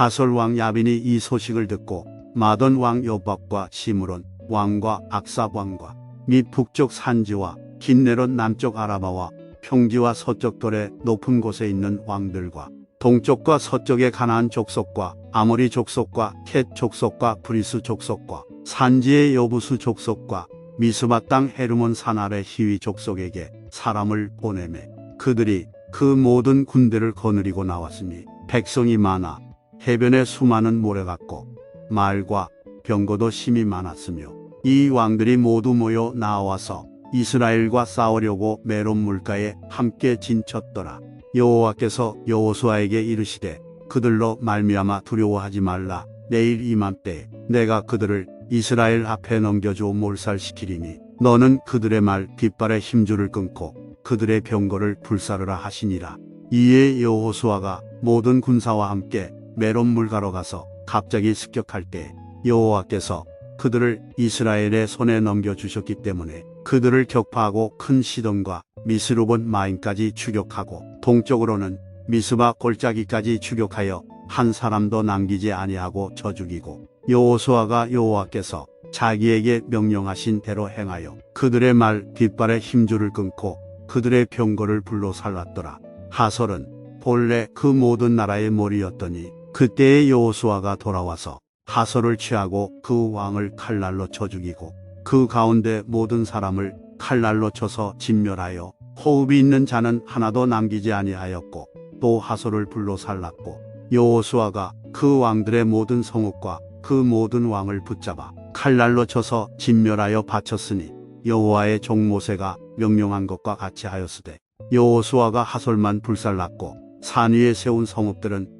하솔 왕 야빈이 이 소식을 듣고 마돈 왕 요박과 시므론 왕과 악삽 왕과 및 북쪽 산지와 긴네롯 남쪽 아라바와 평지와 서쪽 돌의 높은 곳에 있는 왕들과 동쪽과 서쪽의 가나안 족속과 아모리 족속과 켓 족속과 브리스 족속과 산지의 여부수 족속과 미스바 땅 헤르몬 산 아래 희위 족속에게 사람을 보내매 그들이 그 모든 군대를 거느리고 나왔으니 백성이 많아 해변에 수많은 모래 같고 말과 병거도 심이 많았으며 이 왕들이 모두 모여 나와서 이스라엘과 싸우려고 메론 물가에 함께 진쳤더라. 여호와께서 여호수아에게 이르시되 그들로 말미암아 두려워하지 말라. 내일 이맘때 내가 그들을 이스라엘 앞에 넘겨주어 몰살시키리니 너는 그들의 말 뒷발의 힘줄을 끊고 그들의 병거를 불사르라 하시니라. 이에 여호수아가 모든 군사와 함께 메론 물가로 가서 갑자기 습격할 때 여호와께서 그들을 이스라엘의 손에 넘겨주셨기 때문에 그들을 격파하고 큰 시돈과 미스루본 마인까지 추격하고 동쪽으로는 미스바 골짜기까지 추격하여 한 사람도 남기지 아니하고 저 죽이고 여호수아가 여호와께서 자기에게 명령하신 대로 행하여 그들의 말 뒷발의 힘줄을 끊고 그들의 병거를 불로 살랐더라. 하설은 본래 그 모든 나라의 머리였더니 그때의 여호수아가 돌아와서 하설을 취하고 그 왕을 칼날로 쳐 죽이고 그 가운데 모든 사람을 칼날로 쳐서 진멸하여 호흡이 있는 자는 하나도 남기지 아니하였고 또 하설을 불로 살랐고 여호수아가 그 왕들의 모든 성읍과 그 모든 왕을 붙잡아 칼날로 쳐서 진멸하여 바쳤으니 여호와의 종 모세가 명령한 것과 같이 하였으되 여호수아가 하설만 불살랐고 산 위에 세운 성읍들은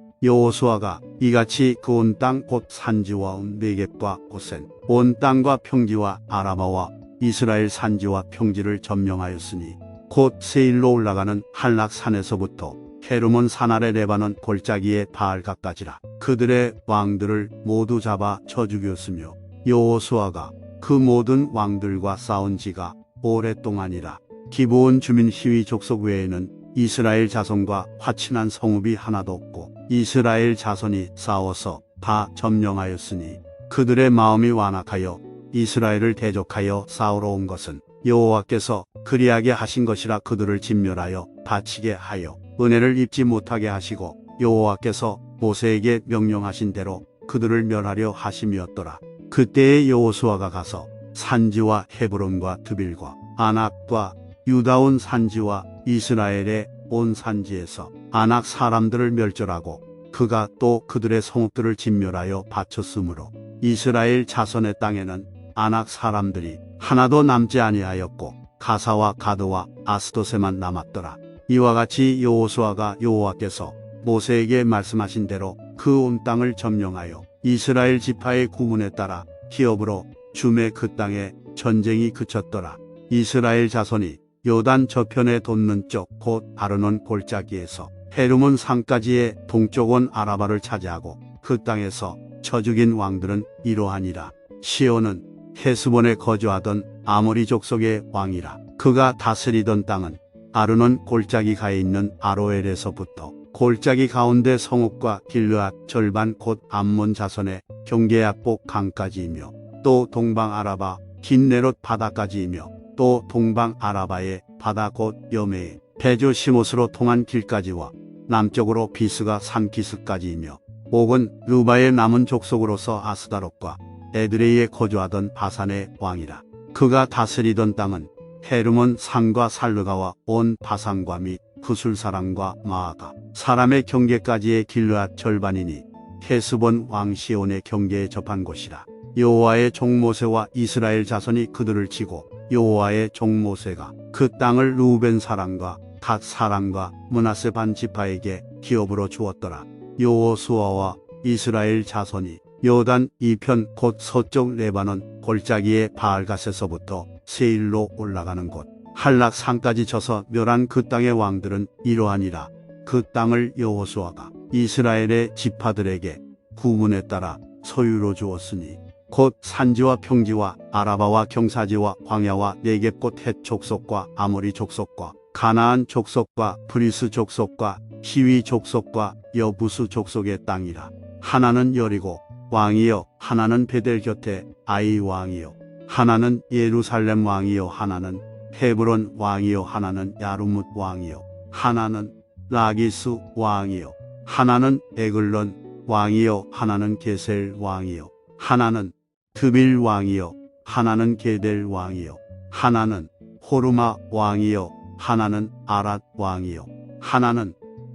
여호수아가 이같이 그 온 땅 곧 산지와 온 네겝과 고센 온 땅과 평지와 아라바와 이스라엘 산지와 평지를 점령하였으니 곧 세일로 올라가는 한락산에서부터 헤르몬 산 아래 레바논 골짜기의 바알가까지라 그들의 왕들을 모두 잡아 쳐 죽였으며 여호수아가 그 모든 왕들과 싸운 지가 오랫동안이라 기브온 주민 희위 족속 외에는 이스라엘 자손과 화친한 성읍이 하나도 없고 이스라엘 자손이 싸워서 다 점령하였으니 그들의 마음이 완악하여 이스라엘을 대적하여 싸우러 온 것은 여호와께서 그리하게 하신 것이라 그들을 진멸하여 다치게 하여 은혜를 입지 못하게 하시고 여호와께서 모세에게 명령하신 대로 그들을 멸하려 하심이었더라. 그때의 여호수아가 가서 산지와 헤브론과 드빌과 아낙과 유다온 산지와 이스라엘의 온 산지에서 아낙 사람들을 멸절하고 그가 또 그들의 성읍들을 진멸하여 바쳤으므로 이스라엘 자손의 땅에는 아낙 사람들이 하나도 남지 아니하였고 가사와 가드와 아스도세만 남았더라. 이와 같이 여호수아가 여호와께서 모세에게 말씀하신 대로 그 온 땅을 점령하여 이스라엘 지파의 구문에 따라 기업으로 줌의 그 땅에 전쟁이 그쳤더라. 이스라엘 자손이 요단 저편에 돋는 쪽곧 아르논 골짜기에서 헤르몬 산까지의 동쪽원 아라바를 차지하고 그 땅에서 쳐 죽인 왕들은 이러하니라. 시온은 헤스본에 거주하던 아모리 족속의 왕이라. 그가 다스리던 땅은 아르논 골짜기 가에 있는 아로엘에서부터 골짜기 가운데 성읍과 길르앗 절반 곧 암몬 자손의 경계압복 강까지이며 또 동방 아라바 긴네롯 바다까지이며 또 동방 아라바의 바다 곧 여메 베조 시못으로 통한 길까지와 남쪽으로 비스가 산 기스까지이며 옥은 루바의 남은 족속으로서 아스다롯과 에드레이에 거주하던 바산의 왕이라. 그가 다스리던 땅은 헤르몬 산과 살르가와 온 바산과 및 구술사람과 마아가 사람의 경계까지의 길르앗 절반이니 헤스본 왕 시온의 경계에 접한 곳이라 여호와의 종 모세와 이스라엘 자손이 그들을 치고 여호와의 종 모세가 그 땅을 루벤 사람과 갓 사람과 문하세 반 지파에게 기업으로 주었더라. 여호수아와 이스라엘 자손이 요단 이편 곧 서쪽 레바논 골짜기의 바알갓에서부터 세일로 올라가는 곳. 한락산까지 쳐서 멸한 그 땅의 왕들은 이러하니라. 그 땅을 여호수아가 이스라엘의 지파들에게 구문에 따라 소유로 주었으니 곧 산지와 평지와 아라바와 경사지와 광야와 네겝 헷 족속과 아모리 족속과 가나안 족속과 브리스 족속과 히위 족속과 여부수 족속의 땅이라. 하나는 여리고 왕이요 하나는 베델 곁에 아이 왕이요 하나는 예루살렘 왕이요 하나는 헤브론 왕이요 하나는 야루뭇 왕이요 하나는 라기스 왕이요 하나는 에글론 왕이요 하나는 게셀 왕이요 하나는 드빌 왕이요 하나는 게델 왕이요 하나는 호르마 왕이요 하나는 아랏 왕이요 하나는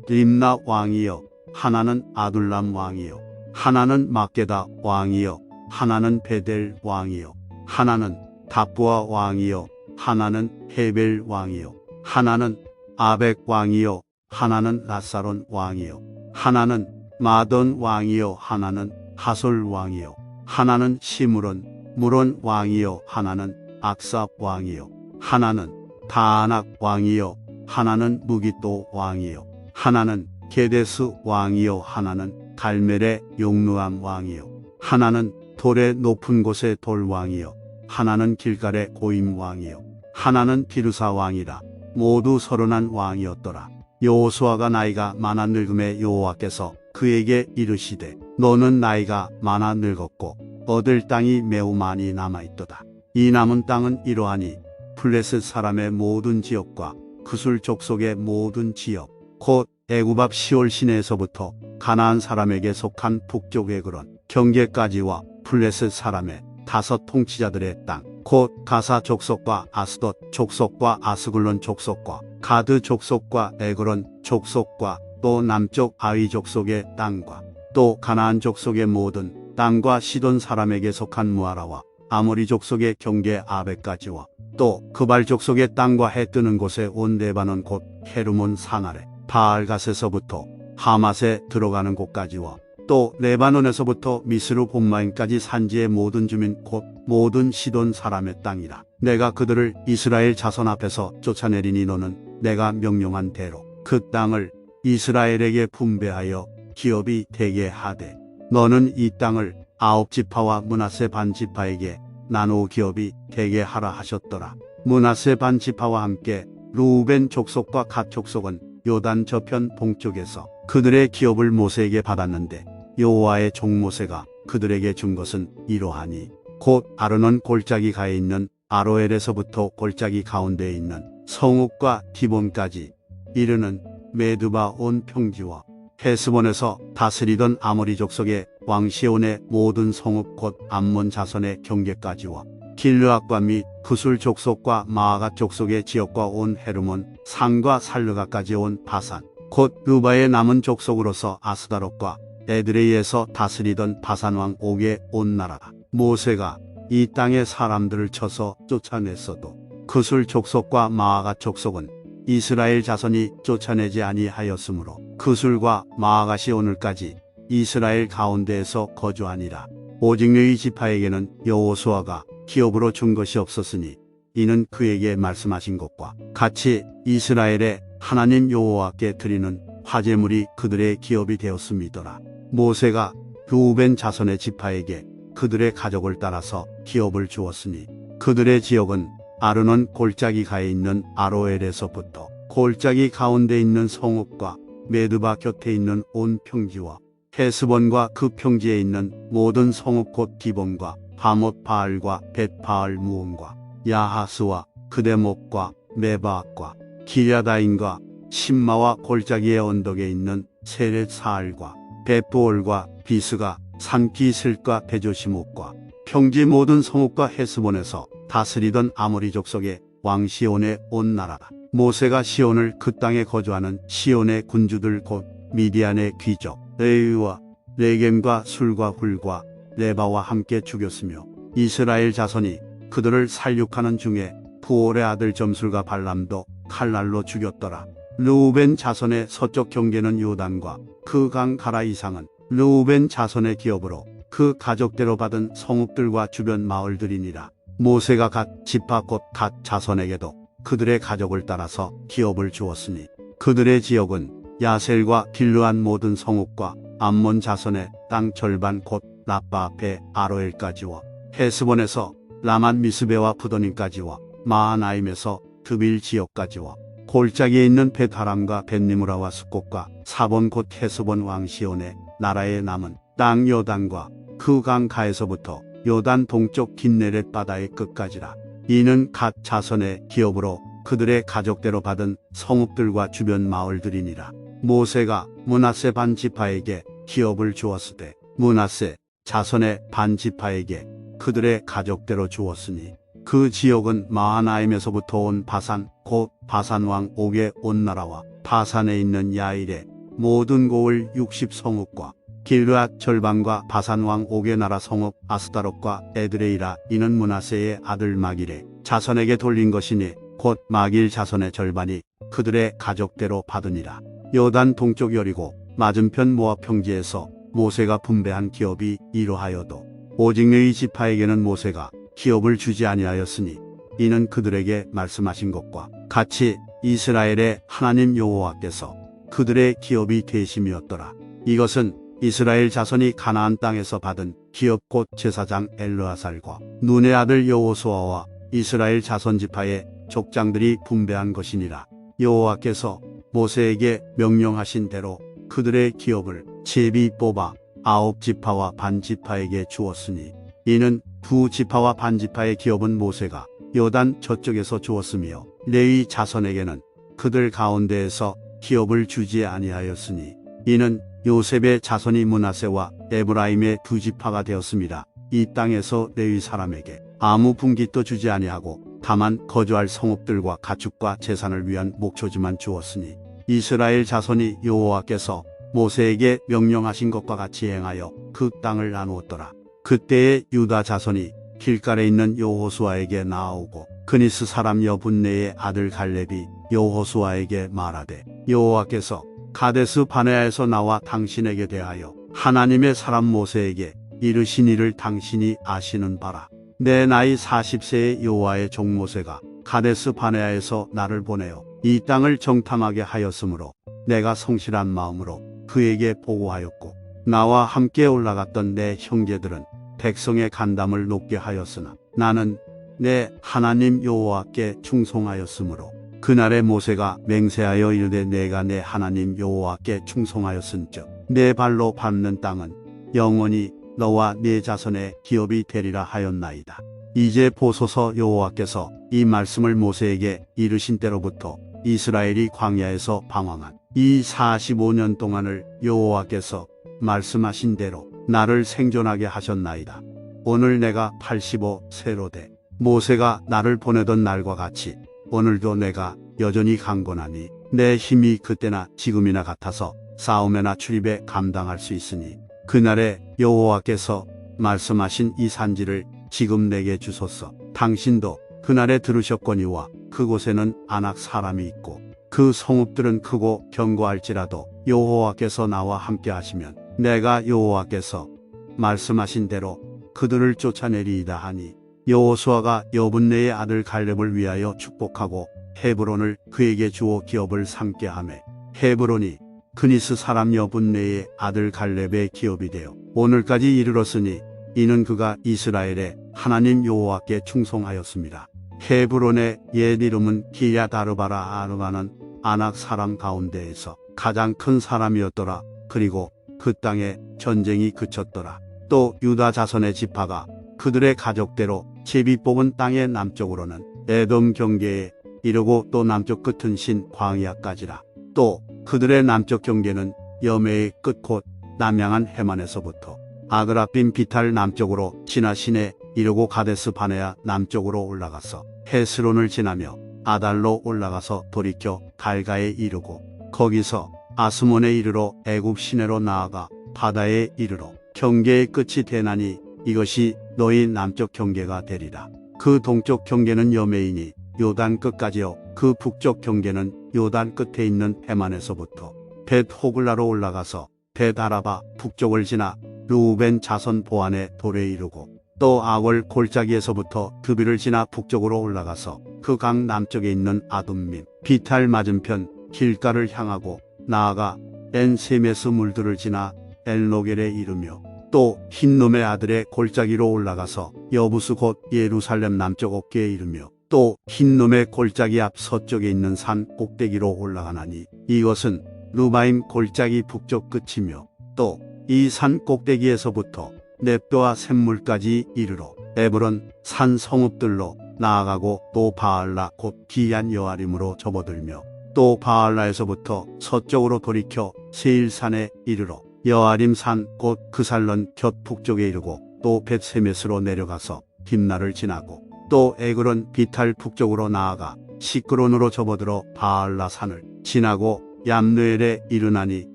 림나 왕이요 하나는 아둘람 왕이요 하나는 막게다 왕이요 하나는 베델 왕이요 하나는 다부아 왕이요 하나는 헤벨 왕이요 하나는 아벡 왕이요 하나는 라사론 왕이요 하나는 마던 왕이요 하나는 하솔 왕이요 하나는 시므론 무론 왕이요. 하나는 악삽 왕이요. 하나는 다아낙 왕이요. 하나는 무기또 왕이요. 하나는 게데스 왕이요. 하나는 갈멜의 용루암 왕이요. 하나는 돌의 높은 곳의 돌왕이요. 하나는 길갈의 고임 왕이요. 하나는 비루사 왕이라. 모두 서른한 왕이었더라. 여호수아가 나이가 많아 늙음에 여호와께서 그에게 이르시되 너는 나이가 많아 늙었고 얻을 땅이 매우 많이 남아 있도다. 이 남은 땅은 이러하니 플레셋 사람의 모든 지역과 그술 족속의 모든 지역 곧 애굽 앞 시올 시내에서부터 가나안 사람에게 속한 북쪽 에그런 경계까지와 플레셋 사람의 다섯 통치자들의 땅, 곧 가사 족속과 아스돗 족속과 아스글론 족속과 가드 족속과 에그론 족속과 또 남쪽 아위 족속의 땅과 또 가나안 족속의 모든 땅과 시돈 사람에게 속한 무아라와 아모리 족속의 경계 아베까지와 또 그발 족속의 땅과 해 뜨는 곳에 온 레바논 곧 헤르몬 산 아래 바알갓에서부터 하맛에 들어가는 곳까지와 또 레바논에서부터 미스루 본마인까지 산지의 모든 주민 곧 모든 시돈 사람의 땅이라 내가 그들을 이스라엘 자손 앞에서 쫓아내리니 너는 내가 명령한 대로 그 땅을 이스라엘에게 분배하여 기업이 되게 하되 너는 이 땅을 아홉 지파와 문하세 반 지파에게 나누어 기업이 되게 하라 하셨더라. 문하세 반 지파와 함께 루우벤 족속과 갓 족속은 요단 저편 동쪽에서 그들의 기업을 모세에게 받았는데 여호와의 종 모세가 그들에게 준 것은 이러하니 곧 아르논 골짜기 가에 있는 아로엘에서부터 골짜기 가운데에 있는 성읍과 디본까지 이르는 메두바 온 평지와 헤스본에서 다스리던 아모리 족 속의 왕 시온의 모든 성읍 곧 암몬 자손의 경계까지와 길르앗과 및 구술 족속과 마아갓 족속의 지역과 온 헤르몬 산과 살르가까지 온 바산 곧 루바의 남은 족속으로서 아스다롯과 에드레이에서 다스리던 바산왕 옥의 온 나라라 모세가 이 땅의 사람들을 쳐서 쫓아냈어도 그술 족속과 마아갓 족속은 이스라엘 자손이 쫓아내지 아니하였으므로 그술과 마아갓이 오늘까지 이스라엘 가운데에서 거주하니라 오직 너희 지파에게는 여호수아가 기업으로 준 것이 없었으니 이는 그에게 말씀하신 것과 같이 이스라엘의 하나님 여호와께 드리는 화제물이 그들의 기업이 되었음이더라. 모세가 루벤 자손의 지파에게 그들의 가족을 따라서 기업을 주었으니 그들의 지역은 아르논 골짜기 가에 있는 아로엘에서부터 골짜기 가운데 있는 성읍과 메드바 곁에 있는 온 평지와 헤스본과 그 평지에 있는 모든 성읍 곧 디본과 바못 바알과 벳바알 무온과 야하스와 그대목과 메바악과 기랴다인과 신마와 골짜기의 언덕에 있는 세렛 사알과 베프올과 비스가 산기슬과 베조시목과 평지 모든 성읍과 헤스본에서 다스리던 아모리 족속의 왕 시온의 온 나라다. 모세가 시온을 그 땅에 거주하는 시온의 군주들 곧 미디안의 귀족 레위와 레겜과 술과 훌과 레바와 함께 죽였으며 이스라엘 자손이 그들을 살육하는 중에 부올의 아들 점술과 발람도 칼날로 죽였더라. 르우벤 자손의 서쪽 경계는 요단과 그 강 가라 이상은 르우벤 자손의 기업으로 그 가족대로 받은 성읍들과 주변 마을들이니라. 모세가 갓 지파 곧갓 자손에게도 그들의 가족을 따라서 기업을 주었으니 그들의 지역은 야셀과 길르한 모든 성읍과 암몬 자손의 땅 절반 곧 라빠 앞에 아로엘까지와 헤스본에서 라만 미스베와 부도님까지와 마하나임에서 드빌 지역까지와 골짜기에 있는 베타람과 벤니무라와 수꽃과 사본 곧 헤스본 왕 시온의 나라에 남은 땅 요단과 그 강 가에서부터 요단 동쪽 긴네렛 바다의 끝까지라. 이는 각 자손의 기업으로 그들의 가족대로 받은 성읍들과 주변 마을들이니라. 모세가 문하세 반 지파에게 기업을 주었을 때 문하세 자손의 반 지파에게 그들의 가족대로 주었으니 그 지역은 마하나임에서부터 온 바산 곧 바산 왕 옥의 온 나라와 바산에 있는 야일의 모든 고을 60성읍과 길르앗 절반과 바산 왕 옥의 나라 성읍 아스다롯과 에드레이라 이는 문하세의 아들 마길의 자손에게 돌린 것이니 곧 마길 자손의 절반이 그들의 가족대로 받으니라. 요단 동쪽 여리고 맞은편 모압 평지에서 모세가 분배한 기업이 이러하여도 오직 너희 지파에게는 모세가 기업을 주지 아니하였으니 이는 그들에게 말씀하신 것과 같이 이스라엘의 하나님 여호와께서 그들의 기업이 되심이었더라. 이것은 이스라엘 자손이 가나안 땅에서 받은 기업 곧 제사장 엘르아살과 눈의 아들 여호수아와 이스라엘 자손 지파의 족장들이 분배한 것이니라. 여호와께서 모세에게 명령하신 대로 그들의 기업을 제비 뽑아 아홉 지파와 반 지파에게 주었으니 이는 두 지파와 반 지파의 기업은 모세가 요단 저쪽에서 주었으며 레위 자손에게는 그들 가운데에서 기업을 주지 아니하였으니 이는 요셉의 자손이 문하세와 에브라임의 두 지파가 되었습니다. 이 땅에서 레위 사람에게 아무 분깃도 주지 아니하고 다만 거주할 성읍들과 가축과 재산을 위한 목초지만 주었으니 이스라엘 자손이 여호와께서 모세에게 명령하신 것과 같이 행하여 그 땅을 나누었더라. 그때에 유다 자손이 길갈에 있는 여호수아에게 나아오고 그니스 사람 여분네의 아들 갈렙이 여호수아에게 말하되 여호와께서 가데스 바네아에서 나와 당신에게 대하여 하나님의 사람 모세에게 이르신 일을 당신이 아시는 바라. 내 나이 40세의 여호와의 종 모세가 가데스 바네아에서 나를 보내어 이 땅을 정탐하게 하였으므로 내가 성실한 마음으로 그에게 보고하였고 나와 함께 올라갔던 내 형제들은 백성의 간담을 높게 하였으나 나는 내 하나님 여호와께 충성하였으므로 그날에 모세가 맹세하여 이르되 내가 내 하나님 여호와께 충성하였은즉 내 발로 밟는 땅은 영원히 너와 네 자손의 기업이 되리라 하였나이다. 이제 보소서 여호와께서 이 말씀을 모세에게 이르신 때로부터 이스라엘이 광야에서 방황한 이 45년 동안을 여호와께서 말씀하신 대로 나를 생존하게 하셨나이다. 오늘 내가 85세로 돼 모세가 나를 보내던 날과 같이 오늘도 내가 여전히 강건하니 내 힘이 그때나 지금이나 같아서 싸움에나 출입에 감당할 수 있으니 그날에 여호와께서 말씀하신 이 산지를 지금 내게 주소서. 당신도 그날에 들으셨거니와 그곳에는 안악 사람이 있고 그 성읍들은 크고 견고할지라도 여호와께서 나와 함께 하시면 내가 여호와께서 말씀하신 대로 그들을 쫓아내리이다 하니 여호수아가 여분네의 아들 갈렙을 위하여 축복하고 헤브론을 그에게 주어 기업을 삼게 하매 헤브론이 그니스 사람 여분네의 아들 갈렙의 기업이 되어 오늘까지 이르렀으니 이는 그가 이스라엘의 하나님 여호와께 충성하였습니다. 헤브론의 옛 이름은 기야다르바라 아르바는 아낙 사람 가운데에서 가장 큰 사람이었더라. 그리고 그 땅에 전쟁이 그쳤더라. 또 유다 자손의 지파가 그들의 가족대로 제비 뽑은 땅의 남쪽으로는 에돔 경계에 이르고 또 남쪽 끝은 신 광야까지라. 또 그들의 남쪽 경계는 여매의 끝곧 남양한 해만에서부터 아그라빔 비탈 남쪽으로 지나 시내 이르고 가데스 바네아 남쪽으로 올라가서 헤스론을 지나며 아달로 올라가서 돌이켜 갈가에 이르고 거기서 아스몬에 이르러 애굽 시내로 나아가 바다에 이르러 경계의 끝이 되나니 이것이 너희 남쪽 경계가 되리라. 그 동쪽 경계는 여매이니 요단 끝까지요. 그 북쪽 경계는 요단 끝에 있는 해만에서부터 벳 호글라로 올라가서 벳 아라바 북쪽을 지나 루벤 자손 보안에 도래 이르고 또 아월 골짜기에서부터 드비를 지나 북쪽으로 올라가서 그 강 남쪽에 있는 아둠민 비탈 맞은편 길가를 향하고 나아가 엔세메스 물들을 지나 엘로겔에 이르며 또 흰놈의 아들의 골짜기로 올라가서 여부스 곧 예루살렘 남쪽 어깨에 이르며 또 흰놈의 골짜기 앞 서쪽에 있는 산 꼭대기로 올라가나니 이것은 루바임 골짜기 북쪽 끝이며 또 이 산 꼭대기에서부터 넵도와 샘물까지 이르러 에브론 산 성읍들로 나아가고 또 바알라 곧 기얀 여아림으로 접어들며 또 바알라에서부터 서쪽으로 돌이켜 세일산에 이르러 여아림 산 곧 그살론 곁 북쪽에 이르고 또 벳세메스로 내려가서 딥나를 지나고 또 에그론 비탈 북쪽으로 나아가 시크론으로 접어들어 바알라 산을 지나고 얌느엘에 이르나니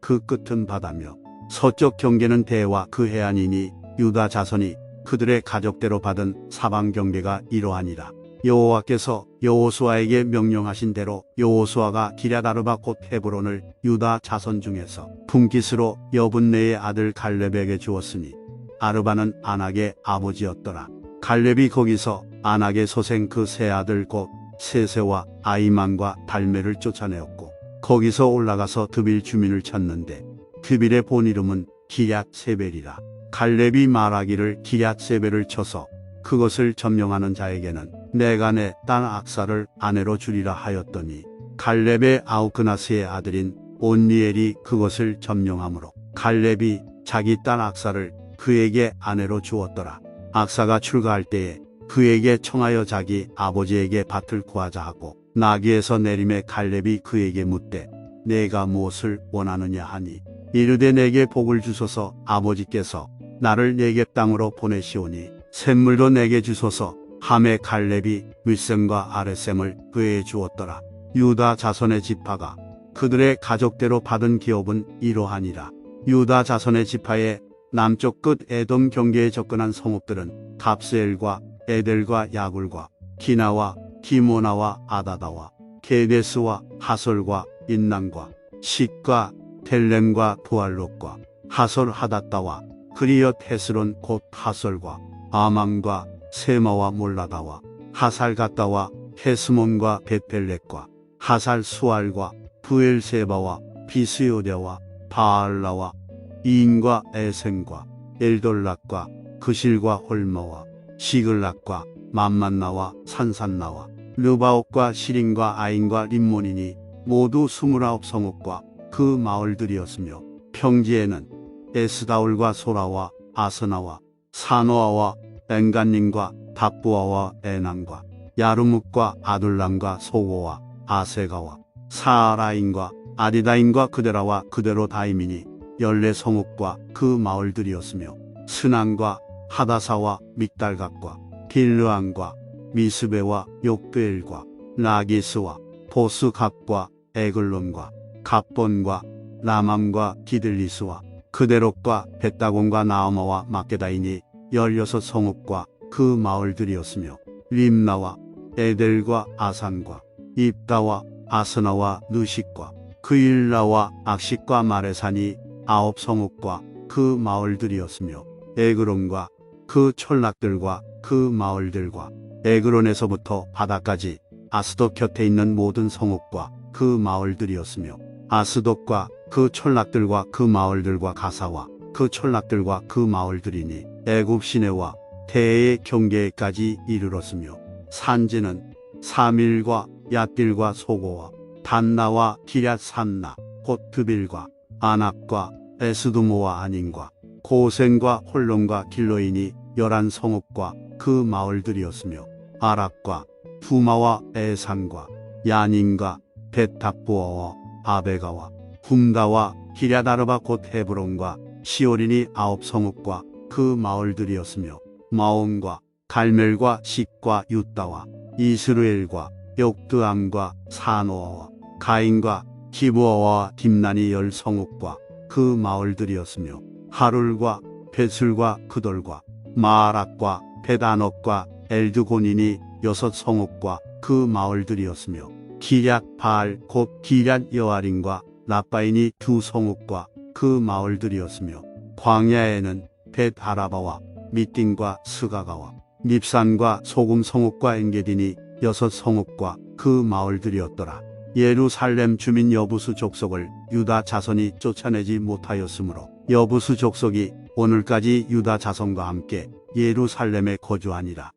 그 끝은 바다며 서쪽 경계는 대와 그 해안이니 유다 자손이 그들의 가족대로 받은 사방 경계가 이러하니라. 여호와께서 여호수아에게 명령하신 대로 여호수아가 기랴다르바 곧 헤브론을 유다 자손 중에서 분깃으로 여분네의 아들 갈렙에게 주었으니 아르바는 안악의 아버지였더라. 갈렙이 거기서 안악의 소생 그 세 아들 곧 세세와 아이만과 달메를 쫓아내었고 거기서 올라가서 드빌 주민을 쳤는데 드빌의 본 이름은 기얏 세벨이라. 갈렙이 말하기를 기얏 세벨을 쳐서 그것을 점령하는 자에게는 내가 내 딸 악사를 아내로 주리라 하였더니 갈렙의 아우크나스의 아들인 온니엘이 그것을 점령하므로 갈렙이 자기 딸 악사를 그에게 아내로 주었더라. 악사가 출가할 때에 그에게 청하여 자기 아버지에게 밭을 구하자 하고 나귀에서 내림에 갈렙이 그에게 묻되 내가 무엇을 원하느냐 하니? 이르되 내게 복을 주소서. 아버지께서 나를 내게 땅으로 보내시오니 샘물도 내게 주소서 함에 갈렙이 윗셈과 아랫셈을 그에 주었더라. 유다 자손의 지파가 그들의 가족대로 받은 기업은 이러하니라. 유다 자손의 지파의 남쪽 끝 에돔 경계에 접근한 성읍들은 갑스엘과 에델과 야굴과 기나와 디모나와 아다다와 게데스와 하솔과 인난과 식과 텔렘과 부알롯과 하솔 하다다와 그리엇 헤스론 곧 하솔과 아망과 세마와 몰라다와 하살 갔다와 헤스몬과 베펠렉과 하살 수알과 부엘세바와 비스요데와 바알라와 이인과 에센과 엘돌락과 그실과 홀모와 시글락과 맘만나와 산산나와 르바옥과 시린과 아인과 림몬이니 모두 스물아홉 성읍과 그 마을들이었으며 평지에는 에스다울과 소라와 아스나와 사노아와 엥간님과 답부아와 에남과 야르묵과 아둘람과 소고와 아세가와 사라인과 아디다인과 그데라와 그대로 다이민이 열네 성읍과 그 마을들이었으며 스난과 하다사와 믹달각과 길르안과 미스베와 욕베엘과 라기스와 보스갑과 에글론과 갑본과 라맘과 기들리스와 그대록과 벳다곤과 나아마와 막게다이니 열여섯 성읍과 그 마을들이었으며 림나와 에델과 아산과 입다와 아스나와 느식과 그일라와 악식과 마레산이 아홉 성읍과 그 마을들이었으며 에그론과 그 철락들과 그 마을들과 에그론에서부터 바다까지 아스돗 곁에 있는 모든 성읍과 그 마을들이었으며 아스돗과 그 철락들과 그 마을들과 가사와 그 철락들과 그 마을들이니 애굽 시내와 대의 경계까지 이르렀으며 산지는 사밀과 얏빌과 소고와 단나와 기랴 산나 곧 드빌과 아납과 에스두모와 아닌과 고센과 홀론과 길로인이 열한 성읍과 그 마을들이었으며 아락과 푸마와 에산과 야닌과 베탑부어와 아베가와 훔다와 기랴다르바 곧 헤브론과 시오린이 아홉 성읍과 그 마을들이었으며 마온과 갈멜과 식과 유다와 이스루엘과 역드암과 사노아와 가인과 기부어와 딥난이 열 성읍과 그 마을들이었으며 하룰과 베술과 그돌과 마락과 베다녹과 엘드고닌이 여섯 성읍과 그 마을들이었으며 기략 바알 곧 기략 여아린과 라바인이 두 성읍과 그 마을들이었으며 광야에는 벳 아라바와 미딘과 스가가와 밉산과 소금 성읍과 엔게딘이 여섯 성읍과 그 마을들이었더라. 예루살렘 주민 여부수 족속을 유다 자손이 쫓아내지 못하였으므로 여부수 족속이 오늘까지 유다 자손과 함께 예루살렘에 거주하니라.